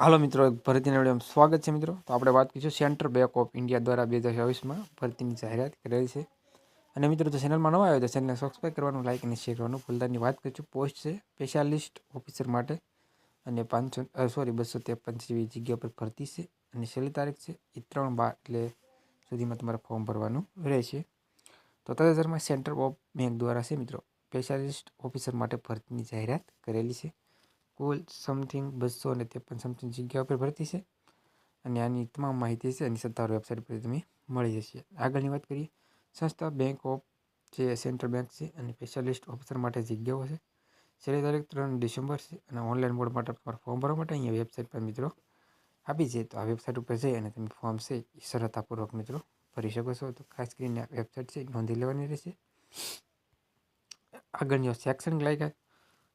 હાલો મિત્રો એક ભરતીના વિડીયોમાં સ્વાગત છે મિત્રો. તો આપણે વાત કરીશું સેન્ટ્રલ બેંક ઓફ ઇન્ડિયા દ્વારા બે હજાર ચોવીસમાં ભરતીની જાહેરાત કરેલી છે. અને મિત્રો, જો ચેનલમાં નવા આવ્યો તો ચેનલને સબસ્ક્રાઈબ કરવાનું લાઇક અને શેર કરવાનું ફૂલદારની વાત કરીશું. પોસ્ટ છે સ્પેશિયાલિસ્ટ ઓફિસર માટે. અને પાંચસો સોરી બસો ત્રેપન જેવી જગ્યા પર ભરતી છે. અને છેલ્લી તારીખ છે એ ત્રણ બાર એટલે સુધીમાં તમારે ફોર્મ ભરવાનું રહેશે. તો તાજેતરમાં સેન્ટ્રલ ઓફ બેંક દ્વારા છે મિત્રો સ્પેશિયાલિસ્ટ ઓફિસર માટે ભરતીની જાહેરાત કરેલી છે. કુલ સમથિંગ બસો ને ત્રેપન સમથિંગ જગ્યા પર ભરતી છે. અને આની તમામ માહિતી છે, એની સત્તાવાર વેબસાઇટ પર તમે મળી જશે. આગળની વાત કરીએ, સંસ્થા બેંક ઓફ જે સેન્ટ્રલ બેંક છે અને સ્પેશિયાલિસ્ટ ઓફિસર માટે જગ્યાઓ છે. છેલ્લી તારીખ ત્રણ ડિસેમ્બર છે અને ઓનલાઈન બોર્ડ માટે તમારે ફોર્મ ભરવા માટે અહીંયા વેબસાઇટ પર મિત્રો આપી છે. તો આ વેબસાઇટ ઉપર જઈ અને તમે ફોર્મ છે એ સરળતાપૂર્વક મિત્રો ભરી શકો છો. તો ખાસ કરીને વેબસાઇટ છે નોંધી લેવાની રહેશે. આગળની શૈક્ષણિક લાયકાત.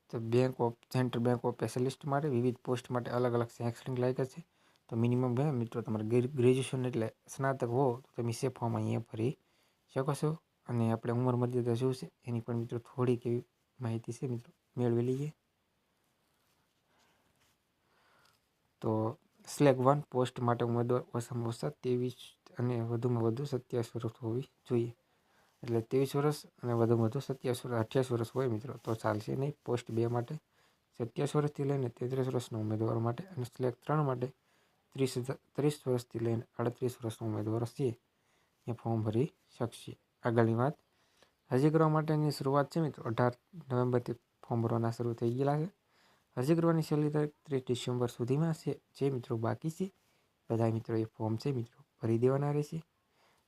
તો bank of central bank of specialist માટે વિવિધ પોસ્ટ માટે અલગ અલગ શૈક્ષણિક લાયક છે. તો મિનિમમ બે મિત્રો, તમારે ગ્રેજ્યુએશન એટલે સ્નાતક હો, તો તમે સે ફોર્મ અહીંયા ભરી શકો છો. અને આપણે ઉંમર મર્યાદા શું છે, એની પણ મિત્રો થોડીક એવી માહિતી છે મિત્રો, મેળવી લઈએ. તો સ્લેગ વન પોસ્ટ માટે ઉમેદવાર ઓછામાં ઓછા ત્રેવીસ અને વધુમાં વધુ સત્યાવીસ વર્ષ હોવી જોઈએ. એટલે ત્રેવીસ વર્ષ અને વધુમાં વધુ સત્યાવીસ વર્ષ, અઠ્યાવીસ વર્ષ હોય મિત્રો, તો ચાલશે નહીં. પોસ્ટ બે માટે સત્યાવીસ વર્ષથી લઈને તેત્રીસ વર્ષના ઉમેદવારો માટે અને સિલેક્ટ ત્રણ માટે ત્રીસ ત્રીસ વર્ષથી લઈને આડત્રીસ વર્ષના ઉમેદવારો છે. એ ફોર્મ ભરી શકશે. આગળની વાત. અરજી કરવા માટેની શરૂઆત છે મિત્રો. અઢાર નવેમ્બરથી ફોર્મ ભરવાના શરૂ થઈ ગયેલા છે. અરજી કરવાની છેલ્લી તારીખ ત્રીસ ડિસેમ્બર સુધીમાં છે. જે મિત્રો બાકી છે બધા મિત્રો એ ફોર્મ છે મિત્રો, ભરી દેવાના રહેશે.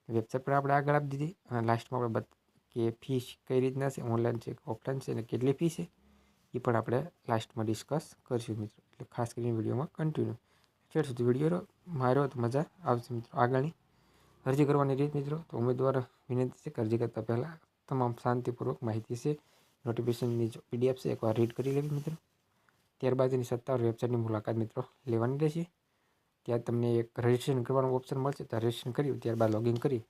વેબસાઇટ પર આપણે આગળ આપી દીધી અને લાસ્ટમાં આપણે કે ફીસ કઈ રીતના છે ઓનલાઈન છે ઓફલાઈન છે અને કેટલી ફી છે, એ પણ આપણે લાસ્ટમાં ડિસ્કસ કરીશું મિત્રો. એટલે ખાસ કરીને વિડીયોમાં કન્ટિન્યુ અત્યાર સુધી વીડિયો મારો તો મજા આવશે મિત્રો. આગળની અરજી કરવાની રીત મિત્રો, તો ઉમેદવાર વિનંતી છે અરજી કરતાં પહેલાં તમામ શાંતિપૂર્વક માહિતી છે નોટિફિકેશનની જો પીડીએફ છે, એકવાર રીડ કરી લેવી મિત્રો. ત્યારબાદ એની સત્તાવાર વેબસાઇટની મુલાકાત મિત્રો લેવાની રહેશે. ત્યાં તમને એક રજિસ્ટ્રેશન કરવાનું ઓપ્શન મળશે. ત્યાં રજિસ્ટ્રેશન કરી, ત્યારબાદ લોગિન કરી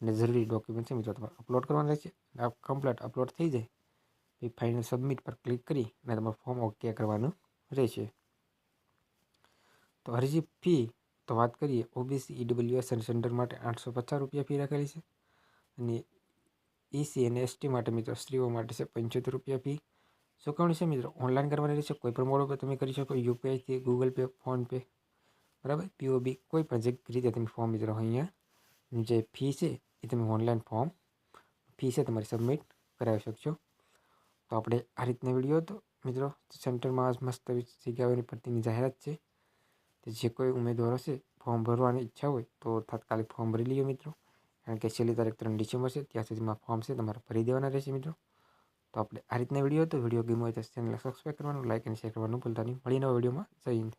અને જરૂરી ડોક્યુમેન્ટ છે મિત્રો તમારે અપલોડ કરવાના રહેશે. આ કમ્પ્લેટ અપલોડ થઈ જાય, પછી ફાઇનલ સબમિટ પર ક્લિક કરી અને તમારું ફોર્મ ઓકે કરવાનું રહેશે. તો અરજી ફી તો વાત કરીએ ઓબીસી ઈડબ્લ્યુએસ અને સેન્ટર માટે આઠસો પચાસ રૂપિયા ફી રાખેલી છે. અને ઈસી અને એસટી માટે મિત્રો સ્ત્રીઓ માટે છે પંચોતેર રૂપિયા ફી ચૂકવણી છે મિત્રો? ઓનલાઈન કરવાની રહેશે, કોઈ પણ મોડ પર તમે કરી શકો યુપીઆઈથી ગૂગલ પે ફોનપે બરાબર? પીઓબી કોઈ પણ રીતે તમે ફોર્મ મિત્રો અહીંયા. જે ફી છે એ તમે ઓનલાઈન ફોર્મ ફી છે તમારી સબમિટ કરાવી શકશો. તો આપણે આ રીતના વીડિયો હતો. મિત્રો સેન્ટરમાં મસ્ત જગ્યાઓની ભરતીની જાહેરાત છે. તો જે કોઈ ઉમેદવારો છે ફોર્મ ભરવાની ઈચ્છા હોય, તો તાત્કાલિક ફોર્મ ભરી લઈએ મિત્રો. કારણ કે છેલ્લી તારીખ ત્રણ ડિસેમ્બર છે, ત્યાં સુધીમાં ફોર્મ છે, તમારે ભરી દેવાના રહેશે મિત્રો. તો આપણે આ રીતના વીડિયો હતો. વીડિયો ગેમ હોય તો ચેનલ સબસ્ક્રાઈબ કરવાનું લાઇક અને શેર કરવાનું ભૂલતા નહીં. મળીને વિડીયોમાં હિન્દ.